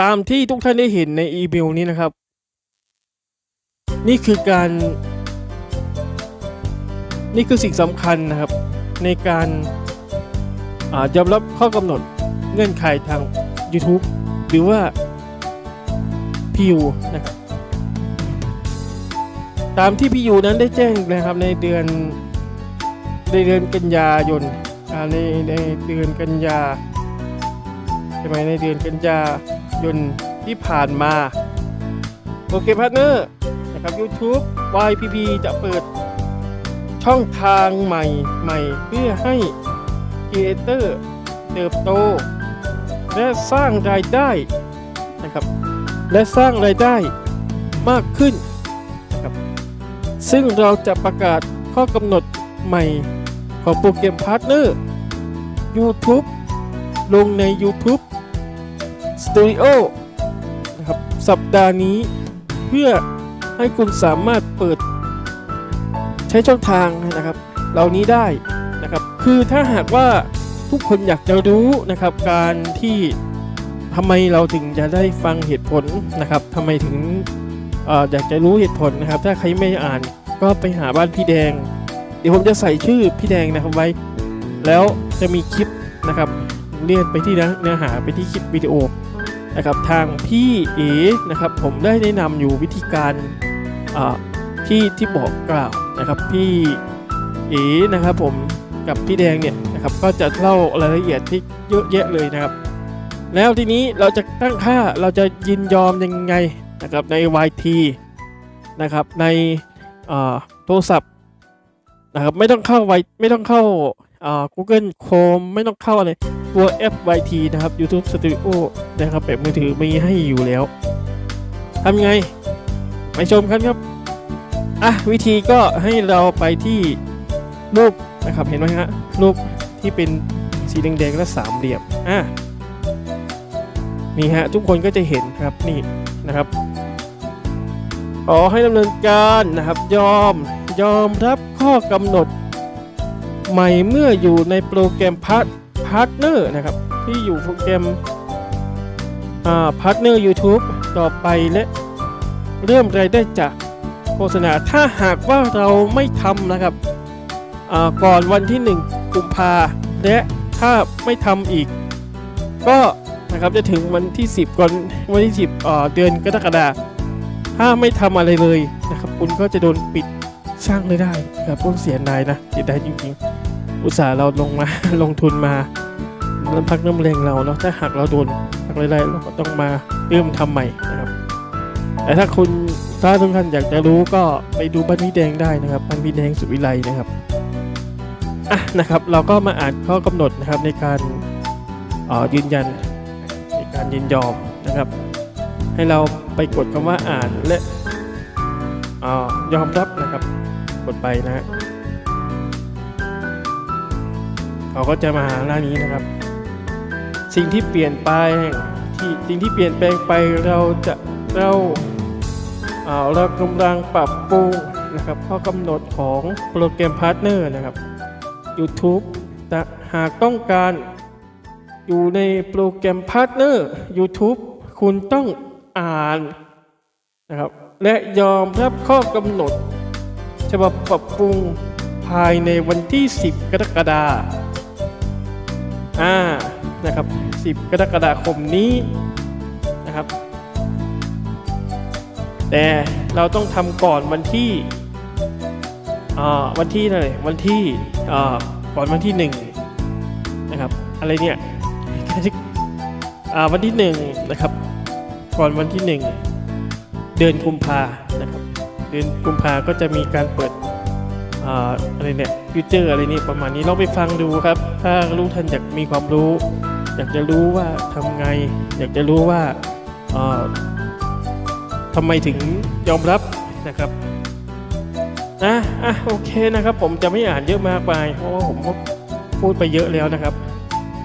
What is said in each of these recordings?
ตามที่ทุกท่านได้เห็นในอีเมลนี้นะครับ นี่คือการ นี่คือสิ่งสำคัญนะครับ ในการยอมรับข้อกำหนดเงื่อนไขทาง YouTube หรือว่า PU นะครับตามที่ PU นั้นได้แจ้งนะครับในเดือนในเดือนกันยายนอ่าในในเดือนกันยาใช่ไหมในเดือนกันยา ยนที่ผ่านมา โอเคพาร์ทเนอร์นะครับ YouTube YPP จะเปิดช่องทางใหม่ใหม่เพื่อให้ครีเอเตอร์เติบโต และสร้างรายได้นะครับและสร้างรายได้มากขึ้นนะครับซึ่งเราจะประกาศข้อกำหนดใหม่ของโปรแกรมพาร์ทเนอร์ YouTube ลงใน YouTube Studio นะครับสัปดาห์นี้เพื่อให้คุณสามารถเปิดใช้ช่องทางนะครับ เหล่านี้ได้นะครับ คือถ้าหากว่าทุกคนอยากจะรู้นะครับการที่ทำไมเราถึงจะได้ฟังเหตุผลนะครับทำไมถึงอออยากจะรู้เหตุผลนะครับ ถ้าใครไม่อ่านก็ไปหาบ้านพี่แดง เดี๋ยวผมจะใส่ชื่อพี่แดงนะครับไว้ แล้วจะมีคลิปนะครับเลื่อนไปที่เนื้อหาไปที่คลิปวิดีโอ นะครับทางพี่เอนะครับผมได้แนะนำอยู่วิธีการอ่าที่ที่บอกกล่าวนะครับพี่เอนะครับผมกับพี่แดงเนี่ยนะครับก็จะเล่ารายละเอียดที่เยอะแยะเลยนะครับ แล้วทีนี้เราจะตั้งค่าเราจะยินยอมยังไงนะครับใน YT นะครับในอ่าโทรศัพท์นะครับไม่ต้องเข้าไวไม่ต้องเข้า อ่า Google Chrome ไม่ต้องเข้าอะไรตัวแอป YT นะครับ YouTube Studio นะครับแบบมือถือมีให้อยู่แล้วทำยังไง ไปชมกันครับ อะ วิธีก็ให้เราไปที่รูปนะครับ เห็นไหมฮะรูปที่เป็นสีแดงๆและสามเหลี่ยม อะ นี่ฮะ ทุกคนก็จะเห็นครับนี่นะครับขอให้ดำเนินการนะครับยอมยอมรับข้อกำหนด ใหม่เมื่ออยู่ในโปรแกรมพาร์ทพาร์ทเนอร์นะครับ ที่อยู่โปรแกรมอ่าพาร์ทเนอร์ YouTube ต่อไปและเริ่มรายได้จากโฆษณาถ้าหากว่าเราไม่ทำนะครับอ่าก่อนวันที่ 1 กุมภาและถ้าไม่ทำอีก ก็นะครับจะถึงวันที่ 10 ก่อนวันที่ 10อ่าเดือนกรกฎาคมถ้าไม่ทำอะไรเลยนะครับ คุณก็จะโดนปิดสร้างรายได้ครับพวกเสียดายนะเสียดายจริง ๆ อุตส่าห์เราลงมาลงทุนมาน้ำพักน้ำแรงเราเนาะถ้าหากเราโดนพักรายได้เราก็ต้องมาเริ่มทำใหม่นะครับ แต่ถ้าคุณถ้าทุกท่านอยากจะรู้ก็ไปดูบ้านพี่แดงได้นะครับบ้านพี่แดงสุวิไลนะครับอะนะครับ เราก็มาอ่านข้อกำหนดนะครับในการออยืนยันในการยินยอมนะครับ ให้เราไปกดคำว่าอ่านและออยอมรับนะครับ กดไปนะฮะ เขาก็จะมาหน้านี้นะครับ สิ่งที่เปลี่ยนไปที่สิ่งที่เปลี่ยนแปลงไปเราจะเราเอ่อเรากำลังปรับปรุงนะครับข้อกำหนดของโปรแกรมพาร์ทเนอร์นะครับ YouTube แต่หากต้องการอยู่ในโปรแกรมพาร์ทเนอร์ YouTube คุณต้องอ่านนะครับและยอมรับข้อกำหนด ฉบับปรับปรุงภายในวันที่ 10 กรกฎาคม อ่านะครับ 10 กรกฎาคมนี้นะครับ แต่เราต้องทำก่อนวันที่อ่าวันที่อะไรวันที่อ่าก่อนวันที่หนึ่งนะครับอะไรเนี่ยอ่าวันที่หนึ่งนะครับก่อนวันที่หนึ่งเดือนกุมภานะครับ เดือนกุมภาก็จะมีการเปิดอ่าอะไรเนี่ย ฟิวเจอร์อะไรนี่ประมาณนี้ลองไปฟังดูครับ ถ้าลูกท่านอยากมีความรู้ อยากจะรู้ว่าทำไง อยากจะรู้ว่าเอ่อทำไมถึงยอมรับนะครับนะอะโอเคนะครับ ผมจะไม่อ่านเยอะมากไปเพราะว่าผมก็พูดไปเยอะแล้วนะครับ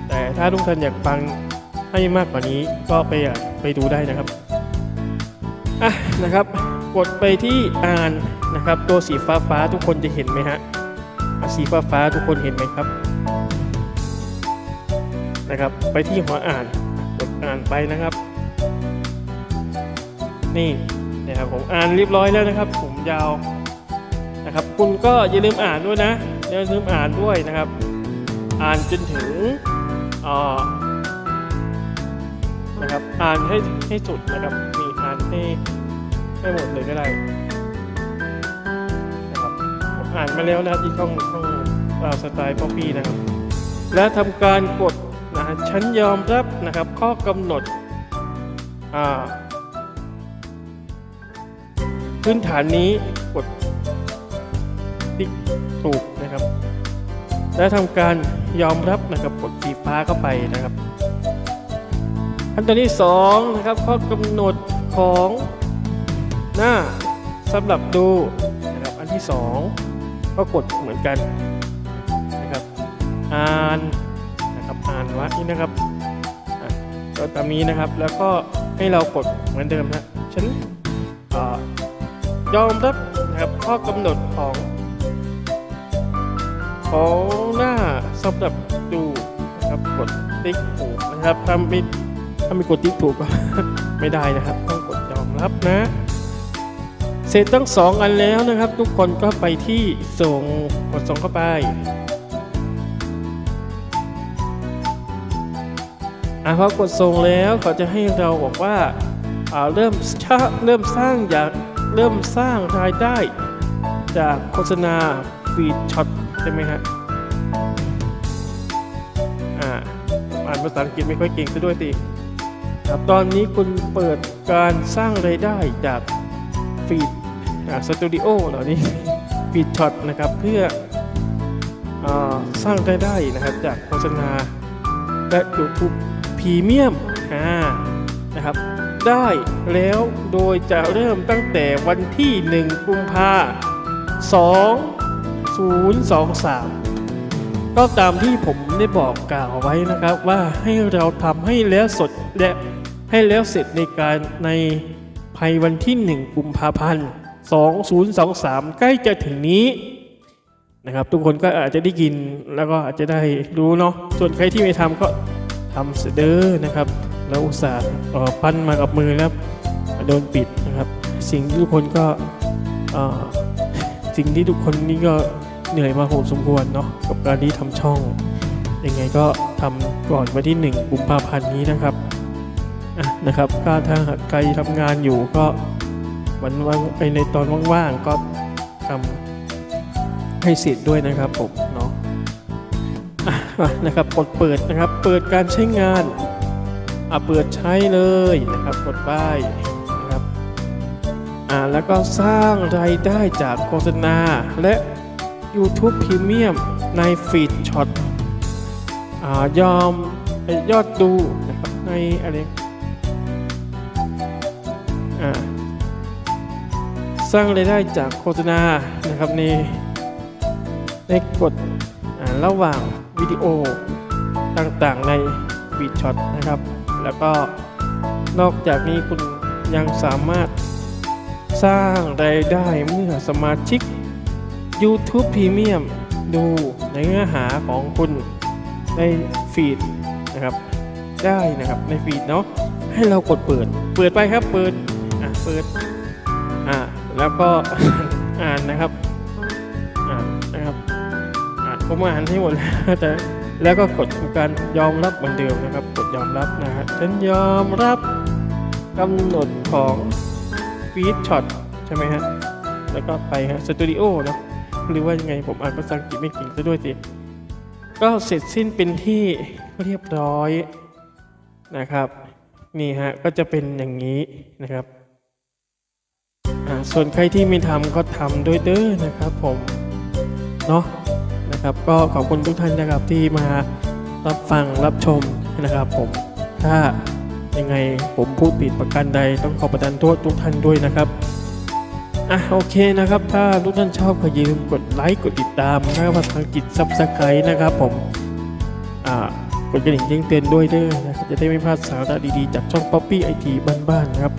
แต่ถ้าทุกท่านอยากฟังให้มากกว่านี้ก็ไปอ่านไปดูได้นะครับอะนะครับ กดไปที่อ่านนะครับ ตัวสีฟ้าฟ้าๆทุกคนจะเห็นไหมฮะ สีฟ้าฟ้าทุกคนเห็นไหมครับ นะครับ ไปที่หัวอ่านกดอ่านไปนะครับ นี่นะครับผมอ่านเรียบร้อยแล้วนะครับ ผมยาวนะครับ คุณก็อย่าลืมอ่านด้วยนะอย่าลืมอ่านด้วยนะครับ อ่านจนถึงอ่านะครับ อ่านให้ให้สุดนะครับนี่อ่านให้ให้หมดเลยก็ได้ อ่านมาแล้วนะที่ช่องช่องอ่าสไตล์ป๊อปปี้นะครับ และทำการกดนะฮะฉันยอมรับนะครับข้อกำหนดอ่าพื้นฐานนี้กดติ๊กถูกนะครับ และทำการยอมรับนะครับกดสีฟ้าเข้าไปนะครับขั้นตอนที่2นะครับข้อกำหนดของหน้าสำหรับดูนะครับอันที่ 2 ก็กดเหมือนกันนะครับอ่านนะครับอ่านไว้นะครับก็ตามนี้นะครับแล้วก็ให้เรากดเหมือนเดิมนะฉันอยอมรับนะครับข้อกำหนดของของหน้าสำหรับดูนะครับกดติ๊กถูกนะครับถ้าไม่ถ้าไม่กดติ๊กถูกก็ไม่ได้นะครับ ต้องกดยอมรับนะ เสร็จทั้งสองอันแล้วนะครับ ทุกคนก็ไปที่ส่งกดส่งเข้าไปอะพอกดส่งแล้วเขาจะให้เราบอกว่าอ่าเริ่มชาเริ่มสร้างอยากเริ่มสร้างรายได้ จากโฆษณาฟีดช็อตใช่ไหมฮะอ่าอ่านภาษาอังกฤษไม่ค่อยเก่งซะด้วยสิครับตอนนี้คุณเปิดการสร้างรายได้จาก ฟีดสตูดิโอเหล่านี้ฟีดช็อตนะครับเพื่ออสร้างรายได้นะครับจากโฆษณาและ YouTube พรีเมียมนะครับได้แล้วโดยจะเริ่มตั้งแต่วันที่ 1 กุมภา2023 ก็ตามที่ผมได้บอกกล่าวไว้นะครับว่าให้เราทำให้แล้วสดและให้แล้วเสร็จในการใน ภายวันที่ 1 กุมภาพันธ์ 2023 ใกล้จะถึงนี้นะครับ ทุกคนก็อาจจะได้กินแล้วก็อาจจะได้รู้เนาะส่วนใครที่ไม่ทำก็ทำเสเด้อนะครับ แล้วอุตส่าห์ปั้นมากับมือแล้วโดนปิดนะครับ สิ่งที่ทุกคนก็สิ่งที่ทุกคนนี่ก็เหนื่อยมาโหดสมควรเนาะกับการที่ทำช่องยังไงก็ทำก่อนวันที่ 1 กุมภาพันธ์นี้นะครับ นะครับก็ถ้าหากใครทำงานอยู่ก็วันว่างไปในตอนว่างๆก็ทำให้เสร็จด้วยนะครับผมเนาะนะครับกดเปิดนะครับ เปิดการใช้งานอะเปิดใช้เลยนะครับกดป้ายนะครับอ่าแล้วก็สร้างรายได้จากโฆษณาและ YouTube Premium ในฟีดช็อตอ่ายอมยอดดูนะครับในอะไร สร้างรายได้จากโฆษณานะครับในในกดระหว่างวิดีโอต่างๆในฟีดช็อตนะครับ แล้วก็นอกจากนี้คุณยังสามารถสร้างรายได้เมื่อสมาชิก YouTube Premium ดูในเนื้อหาของคุณในฟีดนะครับ ได้นะครับในฟีดเนาะให้เรากดเปิด เปิดไปครับเปิด เปิดอะแล้วก็อ่านนะครับอ่านนะครับอ่านผมอ่านให้หมดแล้วแต่แล้วก็กดทำการยอมรับเหมือนเดิมนะครับ กดยอมรับนะฮะฉันยอมรับกำหนดของฟีดช็อตใช่ไหมฮะแล้วก็ไปฮะสตูดิโอเนาะหรือว่ายังไงผมอ่านภาษาอังกฤษไม่เก่งซะด้วยสิก็เสร็จสิ้นเป็นที่เรียบร้อยนะครับ นี่ฮะก็จะเป็นอย่างนี้นะครับ ส่วนใครที่ไม่ทำก็ทำด้วยเด้อนะครับผมเนาะนะครับ ก็ขอบคุณทุกท่านนะครับที่มารับฟังรับชมนะครับผม ถ้ายังไงผมพูดผิดประการใดต้องขอประทานโทษทุกท่านด้วยนะครับอะโอเคนะครับ ถ้าทุกท่านชอบก็อย่าลืมกดไลค์กดติดตามนะครับภาษาอังกฤษซับสไครต์นะครับผมอ่ากดกระดิ่งแจ้งเตือนด้วยเด้อนะครับจะได้ไม่พลาดสาระดีๆ จากช่อง Poppy IT บ้านๆนะครับ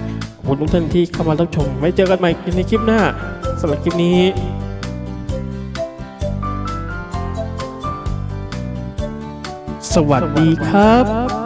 คุณทุกท่านที่เข้ามารับชม ไว้เจอกันใหม่ในคลิปหน้าสำหรับคลิปนี้สวัสดีครับ